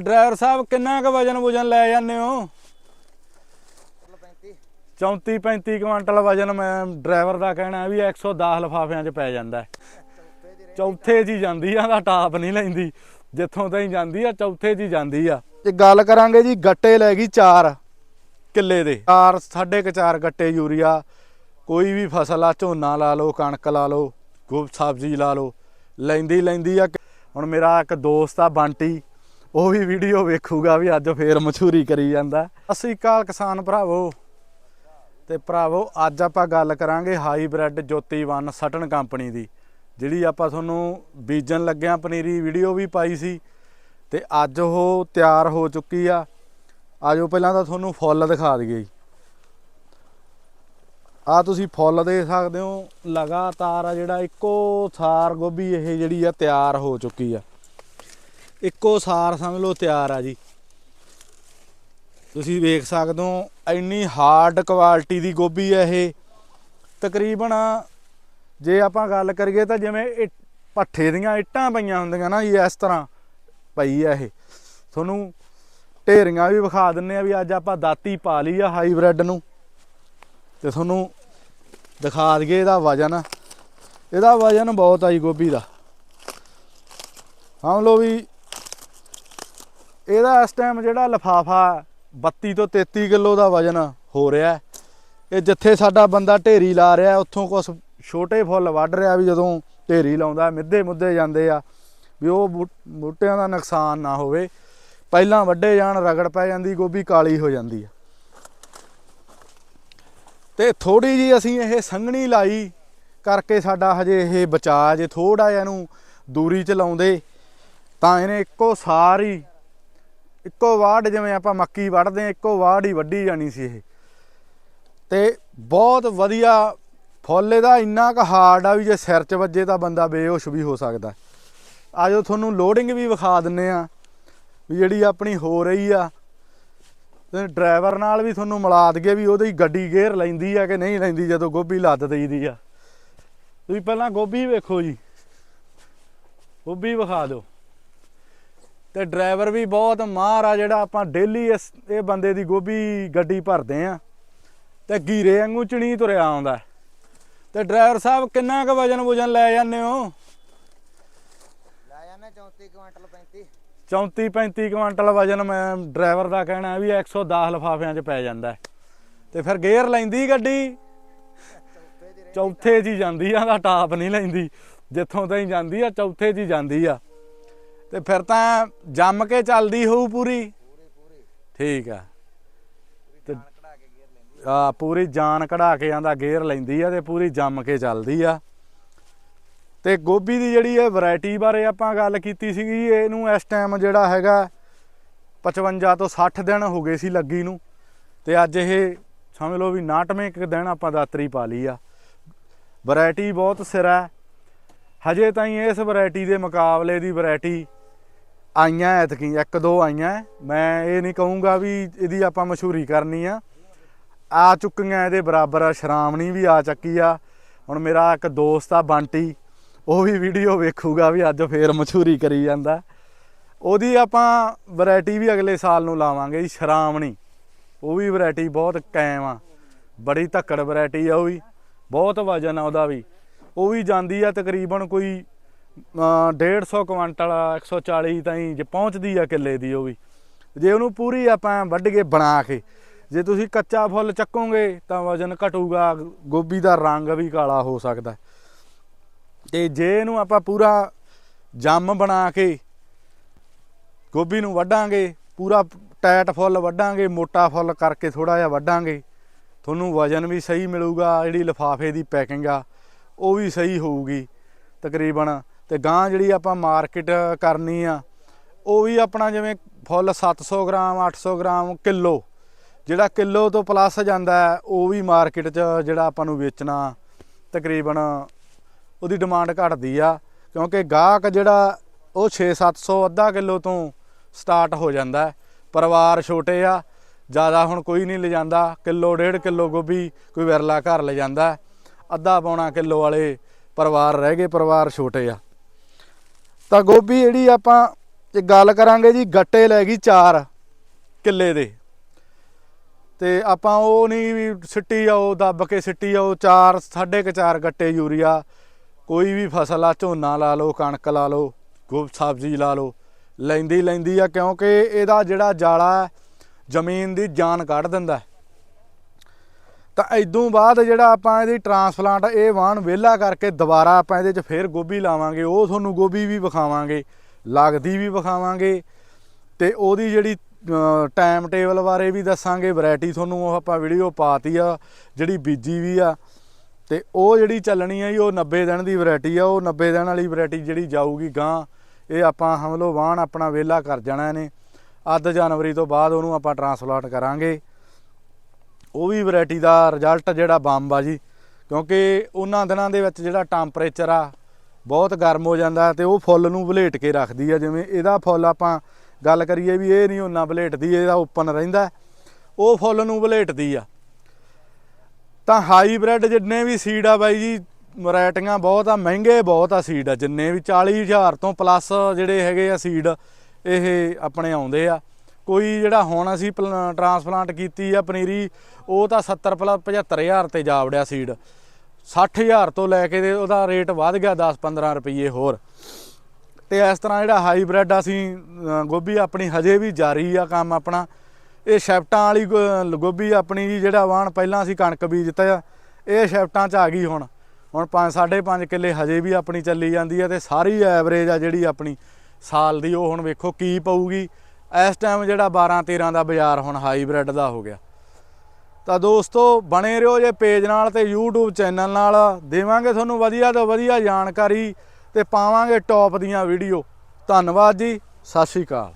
Driver ਸਾਹਿਬ ਕਿੰਨਾ ਕੁ ਵਜਨ ਵਜਨ ਲੈ ਜਾਂਦੇ ਹੋ? 34 35 ਕੁਇੰਟਲ ਵਜਨ ਮੈਂ ਡਰਾਈਵਰ ਦਾ ਕਹਿਣਾ ਵੀ 110 ਲਫਾਫਿਆਂ 'ਚ ਪੈ ਜਾਂਦਾ। ਚੌਥੇ 'ਚ ਹੀ ਜਾਂਦੀ ਆ ਦਾ ਟਾਪ ਨਹੀਂ ਲੈਂਦੀ। ਜਿੱਥੋਂ ਤਾਈਂ ਜਾਂਦੀ ਆ ਚੌਥੇ 'ਚ ਹੀ ਜਾਂਦੀ ਆ। ਤੇ ਗੱਲ ਕਰਾਂਗੇ ਜੀ ਗੱਟੇ ਲੈ ਗਈ 4 ਕਿੱਲੇ ਦੇ। 4 ਸਾਢੇ ਕੁ ਚਾਰ ਗੱਟੇ ਯੂਰੀਆ। ਕੋਈ ਵੀ ਫਸਲ ਆ ਝੋਨਾ ਲਾ ਲਓ ਕਣਕ ਲਾ ਲਓ ਗੋਭ ਸਬਜ਼ੀ ਲਾ ਲਓ। ਲੈਂਦੀ ਲੈਂਦੀ ਆ। ਹੁਣ ਮੇਰਾ ਇੱਕ ਦੋਸਤ ਆ ਬੰਟੀ। ਉਹ ਵੀ ਵੀਡੀਓ ਵੇਖੂਗਾ ਵੀ ਅੱਜ ਫੇਰ ਮਸ਼ਹੂਰੀ ਕਰੀ ਜਾਂਦਾ। ਅਸੀਂ ਕਾਲ ਕਿਸਾਨ ਭਰਾਵੋ ਤੇ ਭਰਾਵੋ, ਅੱਜ ਆਪਾਂ ਗੱਲ ਕਰਾਂਗੇ ਹਾਈਬ੍ਰਿਡ ਜੋਤੀ 1 ਸਟਨ ਕੰਪਨੀ ਦੀ, ਜਿਹੜੀ ਆਪਾਂ ਤੁਹਾਨੂੰ ਬੀਜਣ ਲੱਗਿਆਂ ਪਨੀਰੀ ਵੀਡੀਓ ਵੀ ਪਾਈ ਸੀ ਤੇ ਅੱਜ ਉਹ ਤਿਆਰ ਹੋ ਚੁੱਕੀ ਆ। ਆਜੋ ਪਹਿਲਾਂ ਤਾਂ ਤੁਹਾਨੂੰ ਫੁੱਲ ਦਿਖਾ ਦਈਏ ਜੀ। ਆ ਤੁਸੀਂ ਫੁੱਲ ਦੇਖ ਸਕਦੇ ਹੋ, ਲਗਾਤਾਰ ਆ ਜਿਹੜਾ ਇੱਕੋ ਸਾਰ ਗੋਭੀ ਇਹ ਜਿਹੜੀ ਆ ਤਿਆਰ ਹੋ ਚੁੱਕੀ ਆ। ਇੱਕੋ ਸਾਰ ਸਮਝ ਲਓ ਤਿਆਰ ਆ ਜੀ। ਤੁਸੀਂ ਵੇਖ ਸਕਦੇ ਹੋ, ਇੰਨੀ ਹਾਰਡ ਕੁਆਲਿਟੀ ਦੀ ਗੋਭੀ ਹੈ ਇਹ। ਤਕਰੀਬਨ ਜੇ ਆਪਾਂ ਗੱਲ ਕਰੀਏ ਤਾਂ ਜਿਵੇਂ ਇੱਟ- ਭੱਠੇ ਦੀਆਂ ਇੱਟਾਂ ਪਈਆਂ ਹੁੰਦੀਆਂ ਨਾ ਜੀ ਇਸ ਤਰ੍ਹਾਂ ਪਈ ਆ ਇਹ। ਤੁਹਾਨੂੰ ਢੇਰੀਆਂ ਵੀ ਵਿਖਾ ਦਿੰਨੇ ਆ ਵੀ ਅੱਜ ਆਪਾਂ ਦਾਤੀ ਪਾ ਲਈ ਆ ਹਾਈਬ੍ਰਿਡ ਨੂੰ। ਤੇ ਤੁਹਾਨੂੰ ਦਿਖਾ ਦਈਏ ਇਹਦਾ ਵਜਨ। ਇਹਦਾ ਵਜਨ ਬਹੁਤ ਆ ਜੀ ਗੋਭੀ ਦਾ। ਹਮ ਲੋ ਵੀ ਇਹਦਾ ਇਸ ਟਾਈਮ ਜਿਹੜਾ ਲਫਾਫਾ 32 ਤੋਂ 33 ਕਿਲੋ ਦਾ ਵਜਨ ਹੋ ਰਿਹਾ ਇਹ ਜਿੱਥੇ ਸਾਡਾ ਬੰਦਾ ਢੇਰੀ ਲਾ ਰਿਹਾ, ਉੱਥੋਂ ਕੁਝ ਛੋਟੇ ਫੁੱਲ ਵੱਢ ਰਿਹਾ ਵੀ ਜਦੋਂ ਢੇਰੀ ਲਾਉਂਦਾ, ਮਿੱਧੇ ਮੁੱਦੇ ਜਾਂਦੇ ਆ, ਵੀ ਉਹ ਬੂ- ਬੂਟਿਆਂ ਦਾ ਨੁਕਸਾਨ ਨਾ ਹੋਵੇ। ਪਹਿਲਾਂ ਵੱਡੇ ਜਾਣ, ਰਗੜ ਪੈ ਜਾਂਦੀ, ਗੋਭੀ ਕਾਲੀ ਹੋ ਜਾਂਦੀ ਆ। ਤੇ ਥੋੜੀ ਜੀ ਅਸੀਂ ਇਹ ਸੰਘਣੀ ਲਾਈ ਕਰਕੇ ਸਾਡਾ ਹਜੇ ਇਹ ਬਚਾ ਜੇ ਥੋੜਾ ਜਿਹਾ ਇਹਨੂੰ ਦੂਰੀ ਚ ਲਾਉਂਦੇ, ਤਾਂ ਇਹਨੇ ਇੱਕੋ ਸਾਰੀ ਇੱਕੋ ਵਾੜ ਜਿਵੇਂ ਆਪਾਂ ਮੱਕੀ ਵੱਢਦੇ ਆ ਇੱਕੋ ਵਾੜ ਹੀ ਵੱਢੀ ਜਾਣੀ ਸੀ ਇਹ। ਤੇ ਬਹੁਤ ਵਧੀਆ ਫੁੱਲ ਇਹਦਾ, ਇੰਨਾ ਕੁ ਹਾਰਡ ਆ ਵੀ ਜੇ ਸਿਰ 'ਚ ਵੱਜੇ ਤਾਂ ਬੰਦਾ ਬੇਹੋਸ਼ ਵੀ ਹੋ ਸਕਦਾ। ਆਜੋ ਤੁਹਾਨੂੰ ਲੋਡਿੰਗ ਵੀ ਵਿਖਾ ਦਿੰਨੇ ਆ, ਵੀ ਜਿਹੜੀ ਆਪਣੀ ਹੋ ਰਹੀ ਆ। ਤੇ ਡਰਾਈਵਰ ਨਾਲ ਵੀ ਤੁਹਾਨੂੰ ਮਿਲਾ ਦਗੇ ਵੀ ਉਹਦੀ ਗੱਡੀ ਗੇਅਰ ਲੈਂਦੀ ਆ ਕਿ ਨਹੀਂ ਲੈਂਦੀ, ਜਦੋਂ ਗੋਭੀ ਲੱਦ ਦੇਈਦੀ ਆ। ਤੁਸੀਂ ਪਹਿਲਾਂ ਗੋਭੀ ਵੇਖੋ ਜੀ। ਗੋਭੀ ਵਿਖਾ ਦਿਓ। ਤੇ ਡਰਾਈਵਰ ਵੀ ਬਹੁਤ ਮਾਹਰ ਆ ਜਿਹੜਾ ਆਪਾਂ ਡੇਲੀ ਇਸ ਇਹ ਬੰਦੇ ਦੀ ਗੋਭੀ ਗੱਡੀ ਭਰਦੇ ਆ। ਤੇ ਗੀਰੇ ਵਾਂਗੂ ਚਣੀ ਤੁਰਿਆ ਆਉਂਦਾ। ਤੇ ਡਰਾਈਵਰ ਸਾਹਿਬ ਕਿੰਨਾ ਕੁ ਵਜਨ ਵਜਨ ਲੈ ਜਾਂਦੇ ਹੋ? ਲੈ ਜਾਂਦੇ 34 ਕੁਇੰਟਲ 35 34 35 ਕੁਇੰਟਲ ਵਜਨ ਮੈਂ ਡਰਾਈਵਰ ਦਾ ਕਹਿਣਾ ਵੀ 110 ਲਫਾਫਿਆਂ 'ਚ ਪੈ ਜਾਂਦਾ। ਤੇ ਫਿਰ ਗੇਅਰ ਲੈਂਦੀ ਗੱਡੀ? ਚੌਥੇ ਹੀ ਜਾਂਦੀ ਆ ਦਾ ਟਾਪ ਨਹੀਂ ਲੈਂਦੀ। ਜਿੱਥੋਂ ਤਾਈਂ ਜਾਂਦੀ ਆ ਚੌਥੇ ਹੀ ਜਾਂਦੀ ਆ। ਤੇ ਫਿਰ ਤਾਂ ਜੰਮ ਕੇ ਚੱਲਦੀ ਹੋਊ ਪੂਰੀ। ਠੀਕ ਆ। ਤੇ ਆ ਪੂਰੀ ਜਾਨ ਕਢਾ ਕੇ ਆਂਦਾ ਗੇਅਰ ਲੈਂਦੀ ਆ ਤੇ ਪੂਰੀ ਜੰਮ ਕੇ ਚੱਲਦੀ ਆ। ਤੇ ਗੋਭੀ ਦੀ ਜਿਹੜੀ ਇਹ ਵੈਰਾਈਟੀ ਬਾਰੇ ਆਪਾਂ ਗੱਲ ਕੀਤੀ ਸੀਗੀ, ਇਹਨੂੰ ਇਸ ਟਾਈਮ ਜਿਹੜਾ ਹੈਗਾ 55 ਤੋਂ 60 ਦਿਨ ਹੋ ਗਏ ਸੀ ਲੱਗੀ ਨੂੰ। ਤੇ ਅੱਜ ਇਹ ਸਮਝ ਲਓ ਵੀ 59ਵੇਂ ਕੁ ਦਿਨ ਆਪਾਂ ਦਾਤਰੀ ਪਾ ਲਈ ਆ। ਵੈਰਾਈਟੀ ਬਹੁਤ ਸਿਰ। ਹੈ ਹਜੇ ਤਾਈਂ ਇਸ ਵੈਰਾਈਟੀ ਦੇ ਮੁਕਾਬਲੇ ਦੀ ਵੈਰਾਈਟੀ ਆਈਆਂ ਐਤਕੀ, ਇੱਕ ਦੋ ਆਈਆਂ। ਮੈਂ ਇਹ ਨਹੀਂ ਕਹੂੰਗਾ ਵੀ ਇਹਦੀ ਆਪਾਂ ਮਸ਼ਹੂਰੀ ਕਰਨੀ ਆ। ਆ ਚੁੱਕੀਆਂ ਇਹਦੇ ਬਰਾਬਰ ਸ਼ਰਾਮਣੀ ਵੀ ਆ ਚੱਕੀ ਆ। ਹੁਣ ਮੇਰਾ ਇੱਕ ਦੋਸਤ ਆ, ਬੰਟੀ, ਉਹ ਵੀ ਵੀਡੀਓ ਵੇਖੂਗਾ ਵੀ ਅੱਜ ਫੇਰ ਮਸ਼ਹੂਰੀ ਕਰੀ ਜਾਂਦਾ। ਉਹਦੀ ਆਪਾਂ ਵੈਰਾਈਟੀ ਵੀ ਅਗਲੇ ਸਾਲ ਨੂੰ ਲਾਵਾਂਗੇ ਜੀ ਸ਼ਰਾਮਣੀ ਉਹ ਵੀ ਵੈਰਾਈਟੀ ਬਹੁਤ ਕਾਇਮ ਆ। ਬੜੀ ਧੱਕੜ ਵੈਰਾਈਟੀ ਆ ਉਹ ਵੀ। ਬਹੁਤ ਵਜਨ ਆ ਉਹਦਾ ਵੀ। ਉਹ ਵੀ ਜਾਂਦੀ ਆ ਤਕਰੀਬਨ ਕੋਈ 150 ਕੁਇੰਟਲ 140 ਤਾਈਂ ਜੇ ਪਹੁੰਚਦੀ ਆ ਕਿੱਲੇ ਦੀ ਉਹ ਵੀ। ਜੇ ਉਹਨੂੰ ਪੂਰੀ ਆਪਾਂ ਵੱਢ ਕੇ ਬਣਾ ਕੇ, ਜੇ ਤੁਸੀਂ ਕੱਚਾ ਫੁੱਲ ਚੱਕੋਗੇ ਤਾਂ ਵਜਨ ਘਟੂਗਾ, ਗੋਭੀ ਦਾ ਰੰਗ ਵੀ ਕਾਲਾ ਹੋ ਸਕਦਾ। ਤੇ ਜੇ ਇਹਨੂੰ ਆਪਾਂ ਪੂਰਾ ਜੰਮ ਬਣਾ ਕੇ ਗੋਭੀ ਨੂੰ ਵੱਢਾਂਗੇ, ਪੂਰਾ ਟਾਈਟ ਫੁੱਲ ਵੱਢਾਂਗੇ, ਮੋਟਾ ਫੁੱਲ ਕਰਕੇ ਥੋੜਾ ਜਿਹਾ ਵੱਢਾਂਗੇ, ਤੁਹਾਨੂੰ ਵਜਨ ਵੀ ਸਹੀ ਮਿਲੂਗਾ, ਜਿਹੜੀ ਲਿਫਾਫੇ ਦੀ ਪੈਕਿੰਗ ਆ, ਉਹ ਵੀ ਸਹੀ ਹੋਊਗੀ। ਤਕਰੀਬਨ ਤੇ ਗਾਂ ਜਿਹੜੀ ਆਪਾਂ ਮਾਰਕੀਟ ਕਰਨੀ ਆ, ਉਹ ਵੀ ਆਪਣਾ ਜਿਵੇਂ ਫੁੱਲ 700 ਗ੍ਰਾਮ 800 ਗ੍ਰਾਮ ਕਿਲੋ, ਜਿਹੜਾ ਕਿਲੋ ਤੋਂ ਪਲੱਸ ਜਾਂਦਾ ਉਹ ਵੀ ਮਾਰਕੀਟ 'ਚ ਜਿਹੜਾ ਆਪਾਂ ਨੂੰ ਵੇਚਣਾ ਤਕਰੀਬਨ ਉਹਦੀ ਡਿਮਾਂਡ ਘਟਦੀ ਆ, ਕਿਉਂਕਿ ਗਾਹਕ ਜਿਹੜਾ ਉਹ 6-700 ਅੱਧਾ ਕਿਲੋ ਤੋਂ ਸਟਾਰਟ ਹੋ ਜਾਂਦਾ ਪਰਿਵਾਰ ਛੋਟੇ ਆ, ਜ਼ਿਆਦਾ ਹੁਣ ਕੋਈ ਨਹੀਂ ਲਿਜਾਂਦਾ, ਕਿਲੋ, ਡੇਢ ਕਿਲੋ ਗੋਭੀ ਕੋਈ ਵਿਰਲਾ ਘਰ ਲਿਜਾਂਦਾ ਅੱਧਾ ਪੌਣਾ ਕਿਲੋ ਵਾਲੇ ਪਰਿਵਾਰ ਰਹਿ ਗਏ, ਪਰਿਵਾਰ ਛੋਟੇ ਆ। ਤਾਂ ਗੋਭੀ ਜਿਹੜੀ ਆਪਾਂ ਤੇ ਗੱਲ ਕਰਾਂਗੇ ਜੀ, ਗੱਟੇ ਲੈ ਗਈ 4 ਕਿੱਲੇ ਦੇ। ਤੇ ਆਪਾਂ ਉਹ ਨਹੀਂ ਵੀ ਸਿੱਟੀ ਜਾਓ ਦੱਬ ਕੇ ਸਿੱਟੀ ਜਾਓ 4 ਸਾਢੇ 4 ਗੱਟੇ ਯੂਰੀਆ। ਕੋਈ ਵੀ ਫਸਲ ਆ, ਝੋਨਾ ਲਾ ਲਓ, ਕਣਕ ਲਾ ਲਓ, ਗੋਭ, ਸਬਜ਼ੀ ਲਾ ਲਓ, ਲੈਂਦੀ ਲੈਂਦੀ ਆ, ਕਿਉਂਕਿ ਇਹਦਾ ਜਿਹੜਾ ਜਾਲਾ ਜ਼ਮੀਨ ਦੀ ਜਾਨ ਕੱਢ ਦਿੰਦਾ ਤਾਂ ਇਦੋਂ ਬਾਅਦ ਜਿਹੜਾ ਆਪਾਂ ਇਹਦੀ ਟਰਾਂਸਪਲਾਂਟ ਇਹ ਵਾਹਣ ਵਿਹਲਾ ਕਰਕੇ ਦੁਬਾਰਾ ਆਪਾਂ ਇਹਦੇ 'ਚ ਫੇਰ ਗੋਭੀ ਲਾਵਾਂਗੇ, ਉਹ ਤੁਹਾਨੂੰ ਗੋਭੀ ਵੀ ਵਿਖਾਵਾਂਗੇ, ਲੱਗਦੀ ਵੀ ਵਿਖਾਵਾਂਗੇ ਤੇ ਉਹਦੀ ਜਿਹੜੀ ਟਾਈਮ ਟੇਬਲ ਬਾਰੇ ਵੀ ਦੱਸਾਂਗੇ ਵੈਰਾਈਟੀ ਤੁਹਾਨੂੰ ਉਹ ਆਪਾਂ ਵੀਡੀਓ ਪਾਤੀ ਆ, ਜਿਹੜੀ ਬੀਜੀ ਵੀ ਆ, ਤੇ ਉਹ ਜਿਹੜੀ ਚੱਲਣੀ ਆ ਜੀ, ਉਹ 90 ਦਿਨ ਦੀ ਵੈਰਾਈਟੀ ਆ, ਉਹ 90 ਦਿਨ ਵਾਲੀ ਵੈਰਾਈਟੀ ਜਿਹੜੀ ਜਾਊਗੀ ਗਾਂ, ਇਹ ਆਪਾਂ ਹਮਲੋ ਵਾਹਣ ਆਪਣਾ ਵਿਹਲਾ ਕਰ ਜਾਣਾ ਨੇ ਅੱਧ ਜਨਵਰੀ ਤੋਂ ਬਾਅਦ ਉਹਨੂੰ ਆਪਾਂ ਟਰਾਂਸਪਲਾਂਟ ਕਰਾਂਗੇ। ਉਹ ਵੀ ਵੈਰਾਈਟੀ ਦਾ ਰਿਜ਼ਲਟ ਜਿਹੜਾ ਬੰਬ ਆ ਜੀ, ਕਿਉਂਕਿ ਉਹਨਾਂ ਦਿਨਾਂ ਦੇ ਵਿੱਚ ਜਿਹੜਾ ਟੈਂਪਰੇਚਰ ਆ, ਬਹੁਤ ਗਰਮ ਹੋ ਜਾਂਦਾ ਤੇ ਉਹ ਫੁੱਲ ਨੂੰ ਵਲੇਟ ਕੇ ਰੱਖਦੀ ਆ, ਜਿਵੇਂ ਇਹਦਾ ਫੁੱਲ ਆਪਾਂ ਗੱਲ ਕਰੀਏ ਵੀ ਇਹ ਨਹੀਂ ਉਹਨਾਂ ਵਲੇਟਦੀ, ਇਹਦਾ ਓਪਨ ਰਹਿੰਦਾ, ਉਹ ਫੁੱਲ ਨੂੰ ਵਲੇਟਦੀ ਆ। ਤਾਂ ਹਾਈਬ੍ਰਿਡ ਜਿੰਨੇ ਵੀ ਸੀਡ ਆ ਬਾਈ ਜੀ, ਵੈਰਾਈਟੀਆਂ ਬਹੁਤ ਆ, ਮਹਿੰਗੇ ਬਹੁਤ ਆ ਸੀਡ ਆ, ਜਿੰਨੇ ਵੀ 40000 ਤੋਂ ਪਲੱਸ ਜਿਹੜੇ ਹੈਗੇ ਆ ਸੀਡ ਇਹ ਆਪਣੇ ਆਉਂਦੇ ਆ। ਕੋਈ ਜਿਹੜਾ ਹੁਣ ਅਸੀਂ ਟਰਾਂਸਪਲਾਂਟ ਕੀਤੀ ਆ ਪਨੀਰੀ, ਉਹ ਤਾਂ 70 ਪਲੱਸ 75000 ਤੇ ਜਾ ਵੜਿਆ ਸੀਡ 60000 ਤੋਂ ਲੈ ਕੇ ਉਹਦਾ ਰੇਟ ਵੱਧ ਗਿਆ 10-15 ਰੁਪਏ ਹੋਰ। ਤੇ ਇਸ ਤਰ੍ਹਾਂ ਜਿਹੜਾ ਹਾਈਬ੍ਰਿਡ ਅਸੀਂ ਗੋਭੀ ਆਪਣੀ ਹਜੇ ਵੀ ਜਾਰੀ ਆ ਕੰਮ ਆਪਣਾ। ਇਹ ਸ਼ਿਫਟਾਂ ਵਾਲੀ ਗੋ- ਗੋਭੀ ਆਪਣੀ ਜੀ ਜਿਹੜਾ ਵਾਹਣ ਪਹਿਲਾਂ ਅਸੀਂ ਕਣਕ ਬੀਜਤਾ ਆ, ਇਹ ਸ਼ਿਫਟਾਂ 'ਚ ਆ ਗਈ ਹੁਣ। ਹੁਣ 5 5.5 ਕਿੱਲੇ ਹਜੇ ਵੀ ਆਪਣੀ ਚੱਲੀ ਜਾਂਦੀ ਆ ਤੇ ਸਾਰੀ ਐਵਰੇਜ ਆ ਜਿਹੜੀ ਆਪਣੀ। ਸਾਲ ਦੀ ਉਹ ਹੁਣ ਵੇਖੋ ਕੀ ਪਊਗੀ। ਇਸ ਟਾਈਮ ਜਿਹੜਾ 12 13 ਦਾ ਬਾਜ਼ਾਰ ਹੁਣ ਹਾਈਬ੍ਰਿਡ ਦਾ ਹੋ ਗਿਆ। ਤਾਂ ਦੋਸਤੋ, ਬਣੇ ਰਹੋ ਜੇ ਪੇਜ ਨਾਲ ਤੇ YouTube ਚੈਨਲ ਨਾਲ। ਦੇਵਾਂਗੇ ਤੁਹਾਨੂੰ ਵਧੀਆ ਤੋਂ ਵਧੀਆ ਜਾਣਕਾਰੀ ਤੇ ਪਾਵਾਂਗੇ ਟੌਪ ਦੀਆਂ ਵੀਡੀਓ ਧੰਨਵਾਦ ਜੀ, ਸਤਿ ਸ਼੍ਰੀ ਅਕਾਲ।